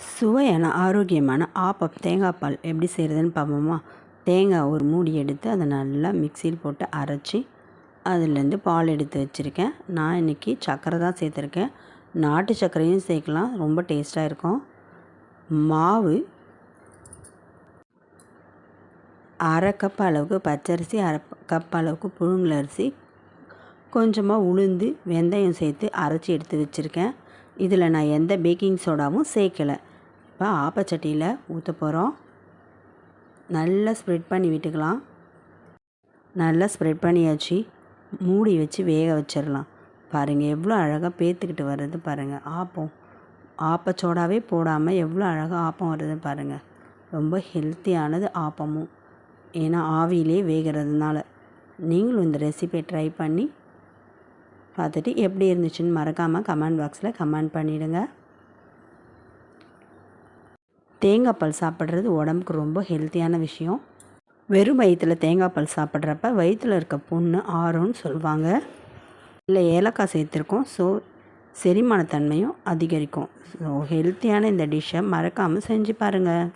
சுவையான ஆரோக்கியமான ஆப்பம் தேங்காய் பால் எப்படி செய்கிறதுன்னு பார்ப்போமா? தேங்காய் ஒரு மூடி எடுத்து அதை நல்லா மிக்சியில் போட்டு அரைச்சி அதுலேருந்து பால் எடுத்து வச்சுருக்கேன். நான் இன்றைக்கி சர்க்கரை தான் சேர்த்துருக்கேன். நாட்டு சர்க்கரையும் சேர்க்கலாம் ரொம்ப டேஸ்ட்டாக இருக்கும். மாவு அரை கப் அளவுக்கு பச்சரிசி அரை கப் அளவுக்கு புழுங்கல் அரிசி கொஞ்சமாக உளுந்து வெந்தயம் சேர்த்து அரைச்சி எடுத்து வச்சுருக்கேன். இதில் நான் எந்த பேக்கிங் சோடாவும் சேர்க்கலை. இப்போ ஆப்பச்சட்டியில் ஊற்ற போகிறோம் நல்லா ஸ்ப்ரெட் பண்ணி விட்டுக்கலாம். நல்லா ஸ்ப்ரெட் பண்ணியாச்சு. மூடி வச்சு வேக வச்சிடலாம். பாருங்கள் எவ்வளோ அழகாக பேத்துக்கிட்டு வர்றது பாருங்கள் ஆப்பம். ஆப்பச்சோடாவே போடாமல் எவ்வளோ அழகாக ஆப்பம் வருது பாருங்கள் ரொம்ப ஹெல்த்தியானது ஆப்பமும். ஏன்னா ஆவியிலே வேகிறதுனால. நீங்களும் இந்த ரெசிபியை ட்ரை பண்ணி பார்த்துட்டு எப்படி இருந்துச்சுன்னு மறக்காமல் கமெண்ட் பாக்ஸில் கமெண்ட் பண்ணிவிடுங்க தேங்காய் பால் சாப்பிட்றது உடம்புக்கு ரொம்ப ஹெல்த்தியான விஷயம். வெறும் வயிற்றில் தேங்காய் பால் சாப்பிட்றப்ப வயிற்றில் இருக்க புண்ணு ஆறும்னு சொல்லுவாங்க இல்லை ஏலக்காய் சேர்த்துருக்கோம். ஸோ செரிமானத்தன்மையும் அதிகரிக்கும். ஸோ ஹெல்த்தியான இந்த டிஷ்ஷை மறக்காமல் செஞ்சு பாருங்கள்